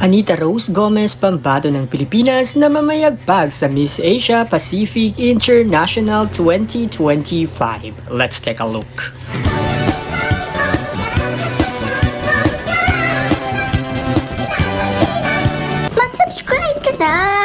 Anita Rose Gomez, pambato ng Pilipinas na mamayagpag sa Miss Asia Pacific International 2025. Let's take a look. Mag-subscribe ka na!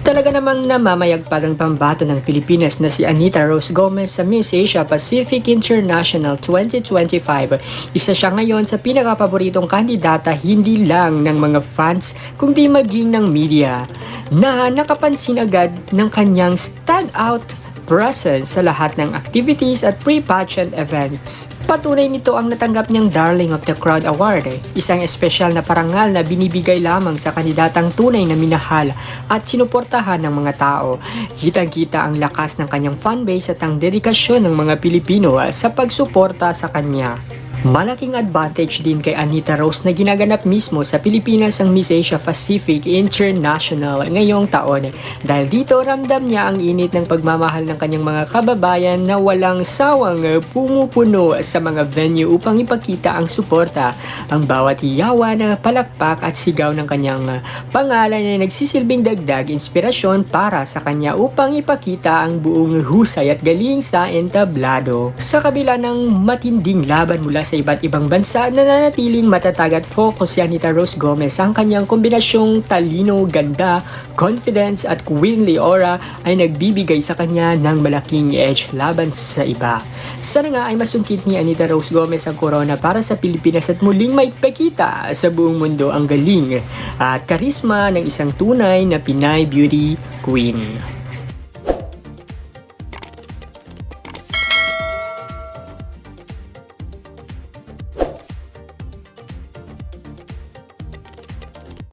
Talaga namang namamayagpag ang pambato ng Pilipinas na si Anita Rose Gomez sa Miss Asia Pacific International 2025. Isa siya ngayon sa pinakapaboritong kandidata hindi lang ng mga fans kundi maging ng media na nakapansin agad ng kanyang stand-out presence sa lahat ng activities at pre-pageant events. Patunay nito ang natanggap niyang Darling of the Crowd Award, isang espesyal na parangal na binibigay lamang sa kandidatang tunay na minahal at sinuportahan ng mga tao. Kitang-kita ang lakas ng kanyang fanbase at ang dedikasyon ng mga Pilipino sa pagsuporta sa kanya. Malaking advantage din kay Anita Rose na ginaganap mismo sa Pilipinas ang Miss Asia Pacific International ngayong taon. Dahil dito ramdam niya ang init ng pagmamahal ng kanyang mga kababayan na walang sawang pumupuno sa mga venue upang ipakita ang suporta. Ang bawat hiyawan, palakpak at sigaw ng kanyang pangalan ay nagsisilbing dagdag inspirasyon para sa kanya upang ipakita ang buong husay at galing sa entablado. Sa kabila ng matinding laban mula sa iba't ibang bansa, nananatiling matatag at focus si Anita Rose Gomez. Ang kanyang kombinasyong talino, ganda, confidence at queenly aura ay nagbibigay sa kanya ng malaking edge laban sa iba. Sana nga ay masungkit ni Anita Rose Gomez ang corona para sa Pilipinas at muling may pekita sa buong mundo ang galing at karisma ng isang tunay na Pinay beauty queen.